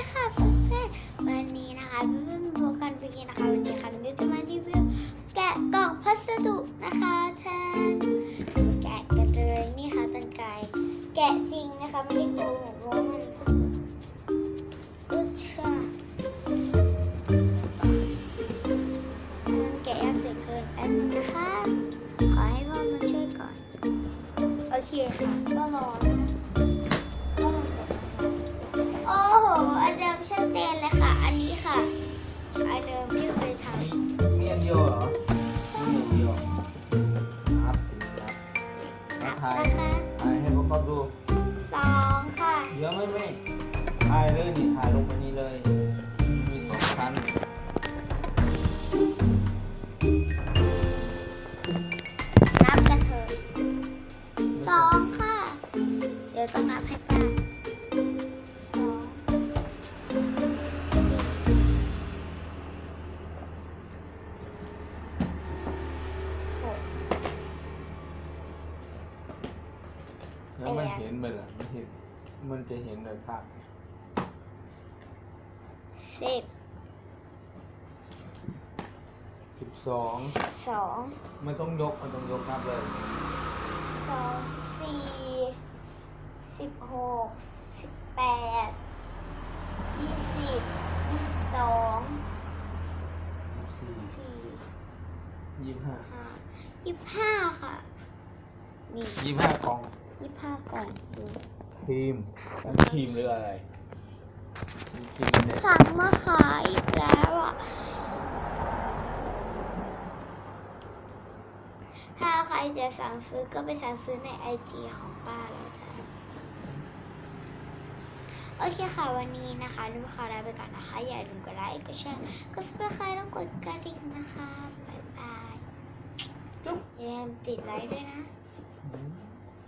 ดีค่ะเพื่อนๆวันนี้นะคะเพื่อนๆรู้กันไปกินนะคะวันนี้ค่ะเราจะมารีวิวแกะกล่องพัสดุนะคะเชิญแกะกันเลยนี่ค่ะตันไกแกะจริงนะคะไม่ได้โกหกว่ามันอุชามันแกะยากเหลือเกินแป๊บนึงนะคะ ขอให้พ่อมาช่วยก่อน โอเคค่ะก็รอ ถ่ายนะคะถ่ายให้พวกเขาดู สองค่ะเดี๋ยวไม่ไม่ถ่ายเลยนี่ถ่ายลงไปนี่เลย มีสองชั้นนับกันเถอะสองค่ะ เดี๋ยวต้องนับให้ป้า แล้วมันเห็นไหมล่ะมันเห็น มันจะเห็นเลยภาพสิบสิบสองสองไม่ต้องยกมันต้องยกนับเลยสองสิบสี่สิบหกสิบแปดยี่สิบยี่สิบสองสิบสี่สี่ยี่สิบห้าห้ายี่สิบห้าค่ะนี่ยี่สิบห้ากล่อง ยี่สิบห้าก่อนดูครีมอันครีมหรืออะไรครีมเนี่ยสั่งมาขายอีกแล้วอะถ้าใครจะสั่งซื้อก็ไปสั่งซื้อในไอจีของป้าแล้วกันโอเคค่ะวันนี้นะคะนุ้ขอลาไปก่อนนะคะ อย่าลืมกดไลค์กดแชร์กดซับสไครต์ต้องกดกระดิ่งนะคะบ๊ายบายจุ๊บอย่าลืมติดไลค์ด้วยนะ